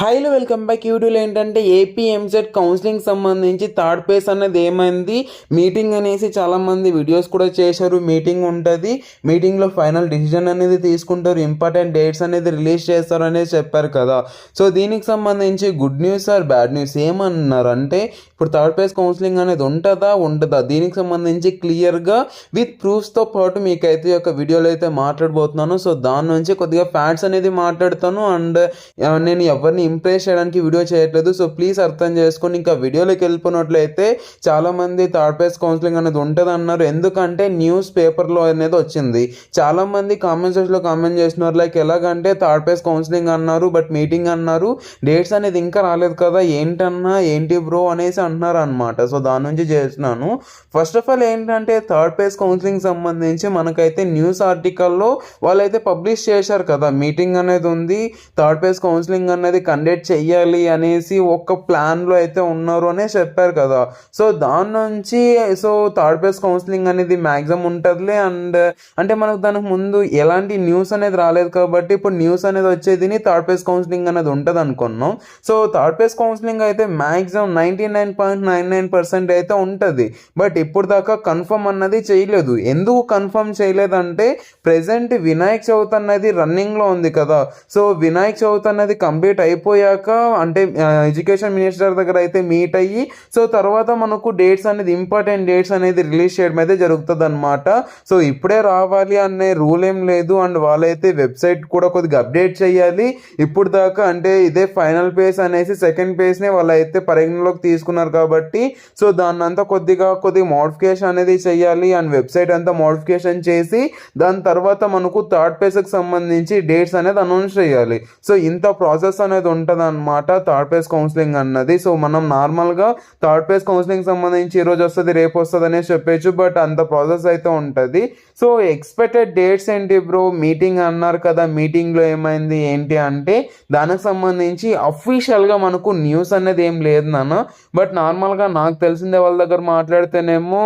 హైలో welcome back వీడియోలో ఏంటంటే ఏపీ ఎంసెట్ కౌన్సిలింగ్ సంబంధించి థర్డ్ పేస్ అనేది ఏమైంది? మీటింగ్ అనేసి చాలామంది వీడియోస్ కూడా చేశారు. మీటింగ్ ఉంటుంది. మీటింగ్లో ఫైనల్ డిసిజన్ అనేది తీసుకుంటారు. ఇంపార్టెంట్ డేట్స్ అనేది రిలీజ్ చేస్తారు అనేది చెప్పారు కదా. సో దీనికి సంబంధించి good news or bad news ఏమన్నారంటే ఇప్పుడు థర్డ్ పేస్ కౌన్సిలింగ్ అనేది ఉంటుందా? ఉండదా? దీనికి సంబంధించి క్లియర్గా విత్ ప్రూఫ్స్తో పాటు మీకైతే ఒక యొక్క వీడియోలో అయితే మాట్లాడబోతున్నాను. సో దాని నుంచి కొద్దిగా ఫ్యాక్ట్స్ అనేది మాట్లాడతాను. అండ్ uh, నేను ఎవరిని ఇంప్రెస్ చేయడానికి వీడియో చేయట్లేదు. సో ప్లీజ్ అర్థం చేసుకొని ఇంకా వీడియోలోకి వెళ్ళిపోయినట్లయితే చాలామంది థర్డ్ పేస్ కౌన్సిలింగ్ అనేది ఉంటుంది అన్నారు ఎందుకంటే న్యూస్ పేపర్లో అనేది వచ్చింది. చాలామంది కామెంట్ సెక్షన్లో కామెంట్ చేస్తున్నారు. లైక్ ఎలాగంటే థర్డ్ పేస్ కౌన్సిలింగ్ అన్నారు బట్ మీటింగ్ అన్నారు. డేట్స్ అనేది ఇంకా రాలేదు కదా. ఏంటన్నా ఏంటి బ్రో అనేసి అంటున్నారు అనమాట సో దాని నుంచి చేస్తున్నాను. ఫస్ట్ ఆఫ్ ఆల్ ఏంటంటే థర్డ్ పేస్ కౌన్సిలింగ్ సంబంధించి మనకైతే న్యూస్ ఆర్టికల్లో వాళ్ళైతే పబ్లిష్ చేశారు కదా. మీటింగ్ అనేది ఉంది. థర్డ్ పేస్ కౌన్సిలింగ్ అనేది కండక్ట్ చెయ్యాలి అనేసి ఒక ప్లాన్లో అయితే ఉన్నారు అనే చెప్పారు కదా. సో దాని నుంచి సో థర్డ్ ప్లేస్ కౌన్సిలింగ్ అనేది మ్యాక్సిమం ఉంటుందిలే అండ్ అంటే మనకు దానికి ముందు ఎలాంటి న్యూస్ అనేది రాలేదు కాబట్టి ఇప్పుడు న్యూస్ అనేది వచ్చేది థర్డ్ పేస్ కౌన్సిలింగ్ అనేది ఉంటుంది అనుకున్నాం. సో థర్డ్ ప్లేస్ కౌన్సిలింగ్ అయితే maximum ninety nine point nine nine percent అయితే ఉంటుంది. బట్ ఇప్పుడు దాకా కన్ఫర్మ్ అన్నది చేయలేదు. ఎందుకు కన్ఫర్మ్ చేయలేదంటే ప్రజెంట్ వినాయక చవితి అన్నది రన్నింగ్లో ఉంది కదా. సో వినాయక చవితి అన్నది కంప్లీట్ అయిపో అయిపోయాక అంటే ఎడ్యుకేషన్ మినిస్టర్ దగ్గర అయితే మీట్ అయ్యి సో తర్వాత మనకు డేట్స్ అనేది ఇంపార్టెంట్ డేట్స్ అనేది రిలీజ్ చేయడం అయితే జరుగుతుంది అనమాట సో ఇప్పుడే రావాలి అనే రూల్ ఏం లేదు. అండ్ వాళ్ళైతే వెబ్సైట్ కూడా కొద్దిగా అప్డేట్ చేయాలి. ఇప్పుడు దాకా అంటే ఇదే ఫైనల్ పేజ్ అనేసి సెకండ్ పేజ్నే వాళ్ళు అయితే పరిగణలోకి తీసుకున్నారు కాబట్టి సో దాన్ని అంతా కొద్దిగా కొద్దిగా మోడిఫికేషన్ అనేది చేయాలి. అండ్ వెబ్సైట్ అంతా మోడిఫికేషన్ చేసి దాని తర్వాత మనకు థర్డ్ పేజ్కి సంబంధించి డేట్స్ అనేది అనౌన్స్ చేయాలి. సో ఇంత ప్రాసెస్ అనేది ఉంటుంది అనమాట థర్డ్ పేజ్ కౌన్సిలింగ్ అన్నది. సో మనం నార్మల్గా థర్డ్ పేస్ కౌన్సిలింగ్ సంబంధించి ఈ రోజు వస్తుంది రేపు వస్తుంది అనేసి చెప్పచ్చు బట్ అంత ప్రాసెస్ అయితే ఉంటుంది. సో ఎక్స్పెక్టెడ్ డేట్స్ ఏంటి బ్రో మీటింగ్ అన్నారు కదా మీటింగ్లో ఏమైంది ఏంటి అంటే దానికి సంబంధించి అఫీషియల్గా మనకు న్యూస్ అనేది ఏం లేదు నాన్న. బట్ నార్మల్గా నాకు తెలిసిందే వాళ్ళ దగ్గర మాట్లాడితేనేమో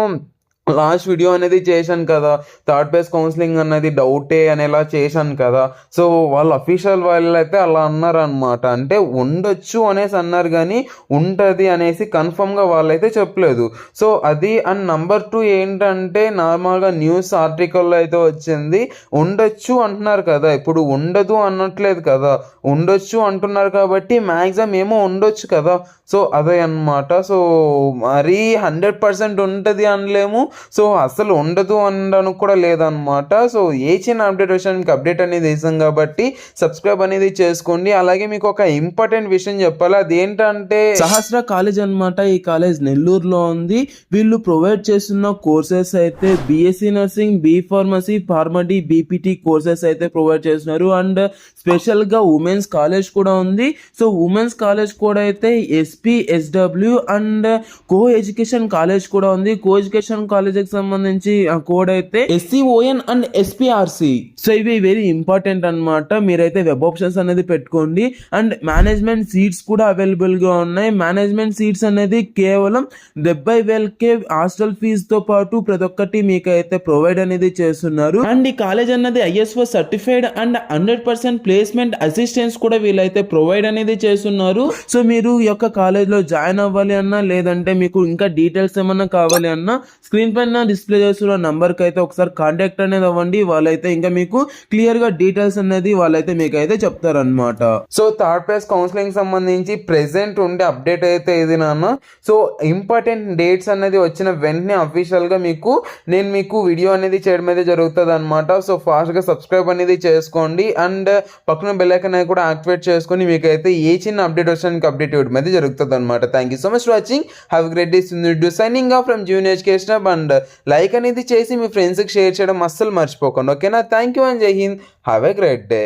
లాస్ట్ వీడియో అనేది చేశాను కదా. థర్డ్ పేస్ కౌన్సిలింగ్ అనేది డౌటే అనేలా చేశాను కదా. సో వాళ్ళు అఫీషియల్ వాళ్ళు అయితే అలా అన్నారు అనమాట అంటే ఉండొచ్చు అనేసి అన్నారు కానీ ఉంటుంది అనేసి కన్ఫర్మ్గా వాళ్ళైతే చెప్పలేదు. సో అది అండ్ నంబర్ టూ ఏంటంటే నార్మల్గా న్యూస్ ఆర్టికల్లో అయితే వచ్చింది. ఉండొచ్చు అంటున్నారు కదా. ఇప్పుడు ఉండదు అనట్లేదు కదా. ఉండొచ్చు అంటున్నారు కాబట్టి మ్యాక్సిమం ఏమో ఉండొచ్చు కదా. సో అదే అన్నమాట. సో మరీ హండ్రెడ్ పర్సెంట్ ఉంటుంది అనలేము. సో అసలు ఉండదు అనడానికి కూడా లేదనమాట సో ఏ చిన్న అప్డేట్ వచ్చినా మీకు అప్డేట్ అనేది వేసాం కాబట్టి సబ్స్క్రైబ్ అనేది చేసుకోండి. అలాగే మీకు ఒక ఇంపార్టెంట్ విషయం చెప్పాలి? అదేంటంటే సహస్ర కాలేజ్ అన్నమాట. ఈ కాలేజ్ నెల్లూరులో ఉంది. వీళ్ళు ప్రొవైడ్ చేస్తున్న కోర్సెస్ అయితే BSc nursing B pharmacy PharmD BPT courses అయితే ప్రొవైడ్ చేస్తున్నారు. అండ్ స్పెషల్గా ఉమెన్స్ కాలేజ్ కూడా ఉంది. సో ఉమెన్స్ కాలేజ్ కూడా అయితే SP SW and co education college కూడా ఉంది. కో ఎడ్యుకేషన్ కాలేజ్ కి సంబంధించి ఆ కోడ్ అయితే S C O N and S P R C so ఇవి వెరీ ఇంపార్టెంట్ అన్నమాట. మీరైతే వెబ్ ఆప్షన్స్ అనేది పెట్టుకోండి. అండ్ మేనేజ్మెంట్ సీట్స్ కూడా అవైలబుల్గా ఉన్నాయి. మేనేజ్మెంట్ సీట్స్ అనేది కేవలం డెబ్బై వేలకే హాస్టల్ ఫీజు తో పాటు ప్రతి ఒక్కటి మీకు అయితే ప్రొవైడ్ అనేది చేస్తున్నారు. అండ్ ఈ కాలేజ్ అన్నది ISO certified and hundred percent placement assistance కూడా వీళ్ళైతే ప్రొవైడ్ అనేది చేస్తున్నారు. సో మీరు ఈ యొక్క కాలేజ్లో జాయిన్ అవ్వాలి అన్నా లేదంటే మీకు ఇంకా డీటెయిల్స్ ఏమన్నా కావాలి అన్నా స్క్రీన్ పైన డిస్ప్లే చేస్తున్న నెంబర్కి అయితే ఒకసారి కాంటాక్ట్ అనేది అవ్వండి. వాళ్ళైతే ఇంకా మీకు క్లియర్గా డీటెయిల్స్ అనేది వాళ్ళైతే మీకు అయితే చెప్తారనమాట సో థర్డ్ ప్లేస్ కౌన్సిలింగ్ సంబంధించి ప్రెసెంట్ ఉండే అప్డేట్ అయితే ఇది నాన్న? సో ఇంపార్టెంట్ డేట్స్ అనేది వచ్చిన వెంటనే అఫీషియల్గా మీకు నేను మీకు వీడియో అనేది చేయడం అయితే జరుగుతుంది అనమాట సో ఫాస్ట్గా సబ్స్క్రైబ్ అనేది చేసుకోండి. అండ్ పక్కన బెల్లైకన్ అనేది కూడా యాక్టివేట్ చేసుకొని మీకు అయితే ఏ చిన్న అప్డేట్ వచ్చడానికి అప్డేట్ ఇవ్వడం అయితే జరుగుతుంది అనమాట thank you so much watching have great days signing off from junior education and and like అనేది చేసి మీ ఫ్రెండ్స్కి షేర్ చేయడం అస్సలు మర్చిపోకండి. ఓకేనా? Thank you and Jai Hind. Have a great day.